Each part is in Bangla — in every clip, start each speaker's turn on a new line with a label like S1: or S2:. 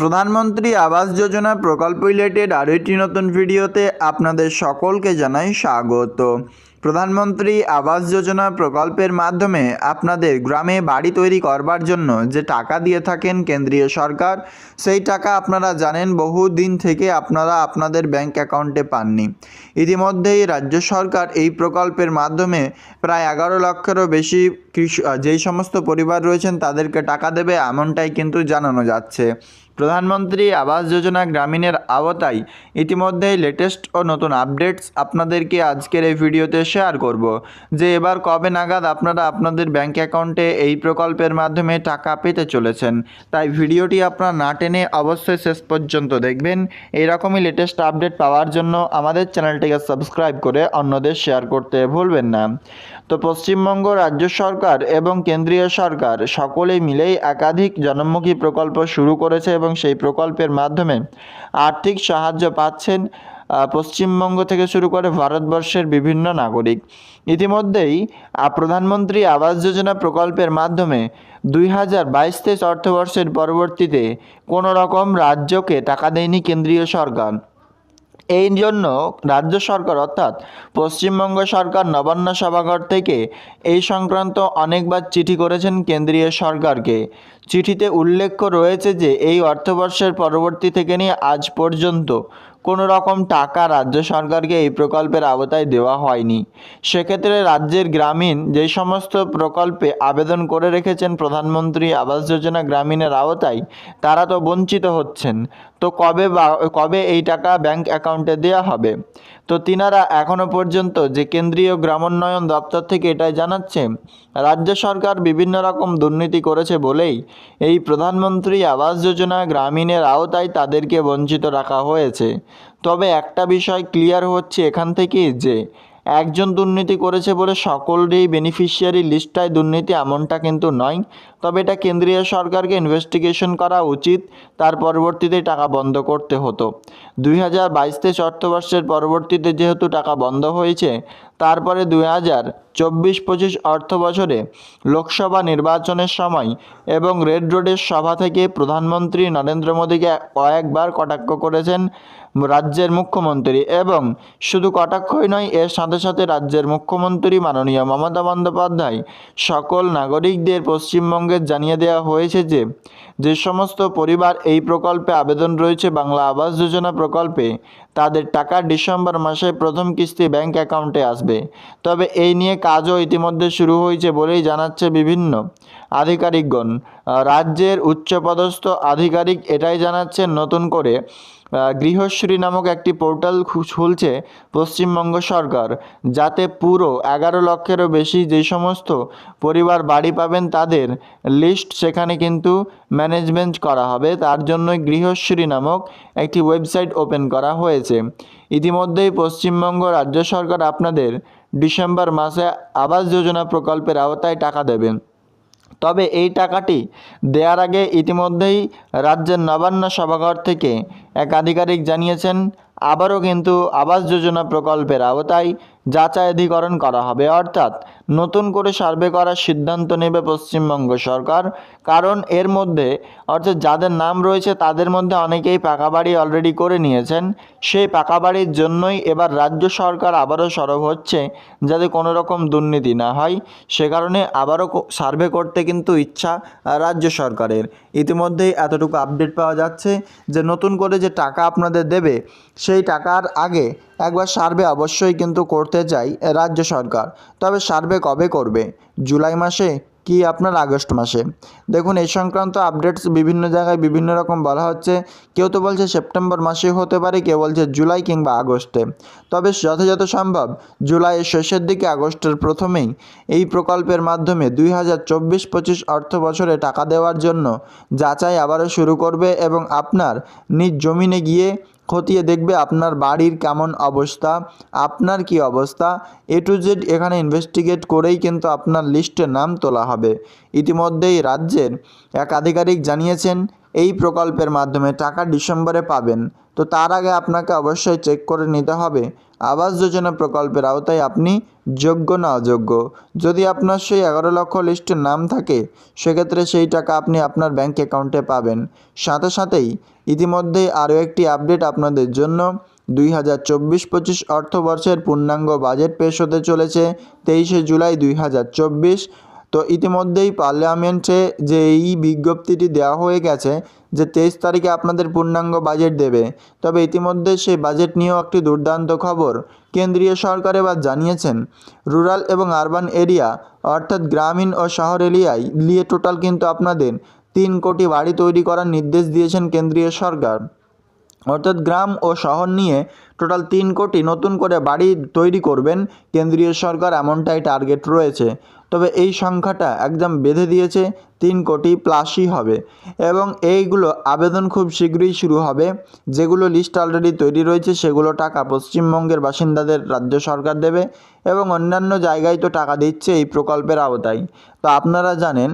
S1: প্রধানমন্ত্রী আবাস যোজনা প্রকল্প রিলেটেড আরও একটি নতুন ভিডিওতে আপনাদের সকলকে জানাই স্বাগত। প্রধানমন্ত্রী আবাস যোজনা প্রকল্পের মাধ্যমে আপনাদের গ্রামে বাড়ি তৈরি করবার জন্য যে টাকা দিয়ে থাকেন কেন্দ্রীয় সরকার, সেই টাকা আপনারা জানেন বহু দিন থেকে আপনারা আপনাদের ব্যাংক অ্যাকাউন্টে পাননি। ইতিমধ্যেই রাজ্য সরকার এই প্রকল্পের মাধ্যমে প্রায় এগারো লক্ষেরও বেশি কৃষি যেই সমস্ত পরিবার রয়েছেন তাদেরকে টাকা দেবে এমনটাই কিন্তু জানানো যাচ্ছে। প্রধানমন্ত্রী আবাস যোজনা গ্রামীণের আওতায় ইতিমধ্যেই লেটেস্ট ও নতুন আপডেটস আপনাদেরকে আজকের এই ভিডিওতে শেয়ার করব। যে এবার কবে নাগাদ আপনারা আপনাদের ব্যাংক অ্যাকাউন্টে এই প্রকল্পের মাধ্যমে টাকা পেতে চলেছেন, তাই ভিডিওটি আপনারা না টেনে অবশ্যই শেষ পর্যন্ত দেখবেন। এইরকমই লেটেস্ট আপডেট পাওয়ার জন্য আমাদের চ্যানেলটিকে সাবস্ক্রাইব করে অন্যদের শেয়ার করতে ভুলবেন না। তো পশ্চিমবঙ্গ রাজ্য সরকার এবং কেন্দ্রীয় সরকার সকলে মিলেই একাধিক জনমুখী প্রকল্প শুরু করেছে এবং সেই প্রকল্পের মাধ্যমে আর্থিক সাহায্য পাচ্ছেন পশ্চিমবঙ্গ থেকে শুরু করে ভারতবর্ষের বিভিন্ন নাগরিক। ইতিমধ্যেই প্রধানমন্ত্রী আবাস যোজনা প্রকল্পের মাধ্যমে দুই হাজার বাইশ অর্থবর্ষের পরবর্তীতে কোনো রকম রাজ্যকে টাকা দেয়নি কেন্দ্রীয় সরকার। এই জন্য রাজ্য সরকার, অর্থাৎ পশ্চিমবঙ্গ সরকার নবান্ন সভাঘর থেকে এই সংক্রান্ত অনেকবার চিঠি করেছেন কেন্দ্রীয় সরকারকে। চিঠিতে উল্লেখ রয়েছে যে, এই অর্থবর্ষের পরবর্তী থেকে নিয়ে আজ পর্যন্ত কোনো রকম টাকা রাজ্য সরকারকে এই প্রকল্পের আওতায় দেওয়া হয়নি। সেক্ষেত্রে রাজ্যের গ্রামীণ যে সমস্ত প্রকল্পে আবেদন করে রেখেছেন প্রধানমন্ত্রী আবাস যোজনা গ্রামীণের আওতায়, তারা তো বঞ্চিত হচ্ছেন। তো কবে বা, কবে এই টাকা ব্যাংক অ্যাকাউন্টে দেওয়া হবে? তো তিনারা এখনও পর্যন্ত যে কেন্দ্রীয় গ্রামোন্নয়ন দপ্তর থেকে এটাই জানাচ্ছে, রাজ্য সরকার বিভিন্ন রকম দুর্নীতি করেছে বলেই এই প্রধানমন্ত্রী আবাস যোজনা গ্রামীণের আওতায় তাদেরকে বঞ্চিত রাখা হয়েছে। তবে একটা বিষয় ক্লিয়ার হচ্ছে এখান থেকে যে, একজন দুর্নীতি করেছে বলে সকলেরই বেনিফিশিয়ারি লিস্টটায় দুর্নীতি এমনটা কিন্তু নয়। তবে এটা কেন্দ্রীয় সরকারকে ইনভেস্টিগেশন করা উচিত। তার পরবর্তীতে টাকা বন্ধ করতে হতো। দুই হাজার বাইশ তেইশ অর্থবর্ষের পরবর্তীতে যেহেতু টাকা বন্ধ হয়েছে, তারপরে দুই হাজার চব্বিশ পঁচিশ অর্থ বছরে লোকসভা নির্বাচনের সময় এবং রেড রোডের সভা থেকে প্রধানমন্ত্রী নরেন্দ্র মোদীকে কয়েকবার কটাক্ষ করেছেন রাজ্যের মুখ্যমন্ত্রী এবং শুধু কটাক্ষই নয়, এর সাথে সাথে রাজ্যের মুখ্যমন্ত্রী মাননীয় মমতা বন্দ্যোপাধ্যায় সকল নাগরিকদের পশ্চিমবঙ্গের জানিয়ে দেওয়া হয়েছে যে যে সমস্ত পরিবার এই প্রকল্পে আবেদন রয়েছে বাংলা আবাস যোজনা প্রকল্পে, তাদের টাকা ডিসেম্বর মাসে প্রথম কিস্তি ব্যাংক অ্যাকাউন্টে আসবে। তবে এই নিয়ে কাজও ইতিমধ্যে শুরু হয়েছে বলেই জানাচ্ছে বিভিন্ন আধিকারিকগণ রাজ্যের উচ্চপদস্থ আধিকারিক এটাই জানাচ্ছেন নতুন করে গৃহশ্রী নামক একটি পোর্টাল খুলছে পশ্চিমবঙ্গ সরকার, যাতে পুরো এগারো লক্ষেরও বেশি যে সমস্ত পরিবার বাড়ি পাবেন তাদের লিস্ট সেখানে কিন্তু ম্যানেজমেন্ট করা হবে। তার জন্যই গৃহশ্রী নামক একটি ওয়েবসাইট ওপেন করা হয়েছে। ইতিমধ্যেই পশ্চিমবঙ্গ রাজ্য সরকার আপনাদের ডিসেম্বর মাসে আবাস যোজনা প্রকল্পের আওতায় টাকা দেবেন। তবে এই টাকাটি দেওয়ার আগে ইতিমধ্যেই রাজ্যের নবান্ন সভাঘর থেকে এক আধিকারিক জানিয়েছেন, আবারও কিন্তু আবাস যোজনা প্রকল্পের আওতায় যাচাইধিকরণ করা হবে। অর্থাৎ নতুন করে সার্ভে করার সিদ্ধান্ত নেবে পশ্চিমবঙ্গ সরকার। কারণ এর মধ্যে, অর্থাৎ যাদের নাম রয়েছে তাদের মধ্যে অনেকেই পাকা বাড়ি অলরেডি করে নিয়েছেন। সেই পাকা বাড়ির জন্যই এবার রাজ্য সরকার আবারও সরব হচ্ছে যাতে কোনো রকম দুর্নীতি না হয়। সে কারণে আবারও সার্ভে করতে কিন্তু ইচ্ছা রাজ্য সরকারের। ইতিমধ্যেই এতটুকু আপডেট পাওয়া যাচ্ছে যে নতুন করে যে টাকা আপনাদের দেবে, সেই টাকার আগে একবার সার্ভে অবশ্যই কিন্তু করতে চাই রাজ্য সরকার। তবে সার্ভে কবে করবে? জুলাই মাসে কি আপনার আগস্ট মাসে? দেখুন, এই সংক্রান্ত আপডেটস বিভিন্ন জায়গায় বিভিন্ন রকম বলা হচ্ছে। কেউ তো বলছে সেপ্টেম্বর মাসে হতে পারে, কেউ বলছে জুলাই কিংবা আগস্টে। তবে যথাযথ সম্ভব, জুলাইয়ের শেষের দিকে আগস্টের প্রথমেই এই প্রকল্পের মাধ্যমে দুই হাজার চব্বিশ পঁচিশ অর্থ বছরে টাকা দেওয়ার জন্য যাচাই আবারও শুরু করবে এবং আপনার নিজ জমিনে গিয়ে খতিয়ে দেখবে আপনার বাড়ির কেমন অবস্থা, আপনার কি অবস্থা। এ টু জেড এখানে ইনভেস্টিগেট করেই কিন্তু আপনার লিস্টে নাম তোলা হবে। ইতিমধ্যেই রাজ্যের এক আধিকারিক জানিয়েছেন, এই প্রকল্পের মাধ্যমে টাকা ডিসেম্বরে পাবেন। তো তার আগে আপনাকে অবশ্যই চেক করে নিতে হবে। আবাস যোজনা প্রকল্পের আওতায় আপনি যোগ্য না অযোগ্য। যদি আপনার সেই এগারো লক্ষ লিস্টে নাম থাকে, সেক্ষেত্রে সেই টাকা আপনি আপনার ব্যাংক অ্যাকাউন্টে পাবেন। সাথে সাথেই ইতিমধ্যেই আরও একটি আপডেট আপনাদের জন্য। দুই হাজার চব্বিশ পঁচিশ অর্থবর্ষের পূর্ণাঙ্গ বাজেট পেশ হতে চলেছে তেইশে জুলাই দুই হাজার চব্বিশ। তো ইতিমধ্যেই পার্লামেন্টে যে এই বিজ্ঞপ্তিটি দেওয়া হয়ে গেছে যে তেইশ তারিখে আপনাদের পূর্ণাঙ্গ বাজেট দেবে, তবে ইতিমধ্যে সেই বাজেট নিয়েও একটি দুর্দান্ত খবর কেন্দ্রীয় সরকার এবার জানিয়েছেন, রুরাল এবং আরবান এরিয়া অর্থাৎ গ্রামীণ ও শহর এরিয়ায় নিয়ে টোটাল কিন্তু আপনাদের তিন কোটি বাড়ি তৈরি করার নির্দেশ দিয়েছেন কেন্দ্রীয় সরকার। অর্থাৎ গ্রাম ও শহর নিয়ে টোটাল তিন কোটি নতুন করে বাড়ি তৈরি করবেন কেন্দ্রীয় সরকার এমনটাই টার্গেট রয়েছে। তবে এই সংখ্যাটা একদম বেঁধে দিয়েছে, তিন কোটি প্লাসই হবে। এবং এইগুলো আবেদন খুব শীঘ্রই শুরু হবে। যেগুলো লিস্ট অলরেডি তৈরি রয়েছে, সেগুলো টাকা পশ্চিমবঙ্গের বাসিন্দাদের রাজ্য সরকার দেবে এবং অন্যান্য জায়গায় তো টাকা দিচ্ছে এই প্রকল্পের আওতায়। তো আপনারা জানেন,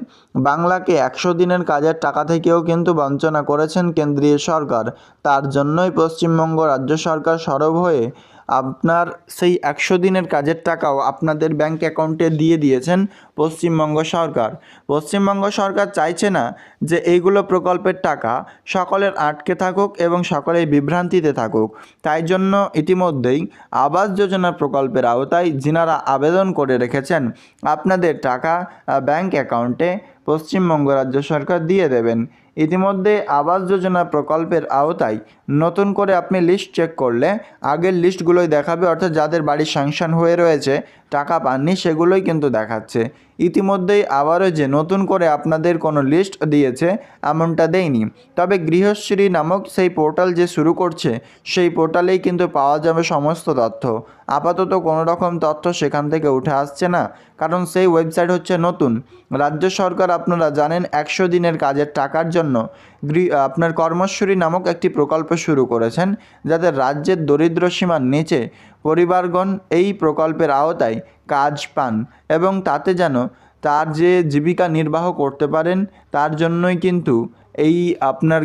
S1: বাংলাকে একশো দিনের কাজের টাকা থেকেও কিন্তু বঞ্চনা করেছেন কেন্দ্রীয় সরকার। তার জন্যই পশ্চিমবঙ্গ রাজ্য সরকার সরব হয়ে আপনার সেই একশো দিনের কাজের টাকাও আপনাদের ব্যাংক অ্যাকাউন্টে দিয়ে দিয়েছেন পশ্চিমবঙ্গ সরকার। পশ্চিমবঙ্গ সরকার চাইছে না যে এইগুলো প্রকল্পের টাকা সকলের আটকে থাকুক এবং সকলেই বিভ্রান্তিতে থাকুক। তাই জন্য ইতিমধ্যেই আবাস যোজনা প্রকল্পের আওতায় যিনারা আবেদন করে রেখেছেন, আপনাদের টাকা ব্যাংক অ্যাকাউন্টে পশ্চিমবঙ্গ রাজ্য সরকার দিয়ে দেবেন। ইতিমধ্যে আবাস যোজনা প্রকল্পের আওতায় নতুন করে আপনি লিস্ট চেক করলে আগের লিস্টগুলোই দেখাবে, অর্থাৎ যাদের বাড়ি স্যাংশন হয়ে রয়েছে টাকা পাননি সেগুলোই কিন্তু দেখাচ্ছে। ইতিমধ্যেই আবারও যে নতুন করে আপনাদের কোনো লিস্ট দিয়েছে, এমনটা দেয়নি তবে গৃহশ্রী নামক সেই পোর্টাল যে শুরু করছে, সেই পোর্টালেই কিন্তু পাওয়া যাবে সমস্ত তথ্য। আপাতত কোনো রকম তথ্য সেখান থেকে উঠে আসছে না, কারণ সেই ওয়েবসাইট হচ্ছে নতুন। রাজ্য সরকার আপনারা জানেন একশো দিনের কাজের টাকার জন্য। আপনার কর্মশ্বরী নামক একটি প্রকল্প শুরু করেছেন, যাতে রাজ্যের দরিদ্র সীমার নিচে পরিবারগণ এই প্রকল্পের আওতায় কাজ পান এবং তাতে যেন তার যে জীবিকা নির্বাহ করতে পারেন, তার জন্যই কিন্তু এই আপনার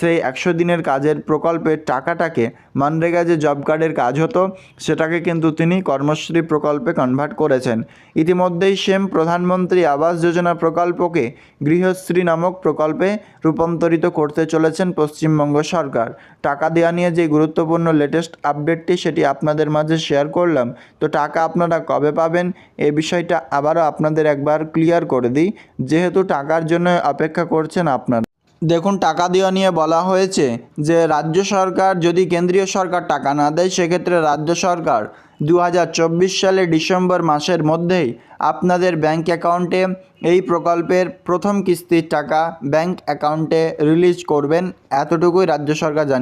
S1: সেই একশো দিনের কাজের প্রকল্পের টাকাটাকে মানরেগা যে জব কার্ডের কাজ হতো, সেটাকে কিন্তু তিনি কর্মশ্রী প্রকল্পে কনভার্ট করেছেন। ইতিমধ্যেই সেম প্রধানমন্ত্রী আবাস যোজনা প্রকল্পকে গৃহশ্রী নামক প্রকল্পে রূপান্তরিত করতে চলেছেন পশ্চিমবঙ্গ সরকার। টাকা দেওয়া নিয়ে যে গুরুত্বপূর্ণ লেটেস্ট আপডেটটি সেটি আপনাদের মাঝে শেয়ার করলাম। তো টাকা আপনারা কবে পাবেন, এ বিষয়টা আবারও আপনাদের একবার ক্লিয়ার করে দিই। যেহেতু টাকার জন্য অপেক্ষা করছেন আপনারা। দেখুন, টাকা দেওয়া নিয়ে বলা হয়েছে যে রাজ্য সরকার যদি কেন্দ্রীয় সরকার টাকা না দেয়, সেক্ষেত্রে রাজ্য সরকার দু হাজার চব্বিশ সালে ডিসেম্বর মাসের মধ্যেই আপনাদের ব্যাংক অ্যাকাউন্টে এই প্রকল্পের প্রথম কিস্তির টাকা ব্যাংক অ্যাকাউন্টে রিলিজ করবেন। এতটুকুই রাজ্য সরকার জানিয়ে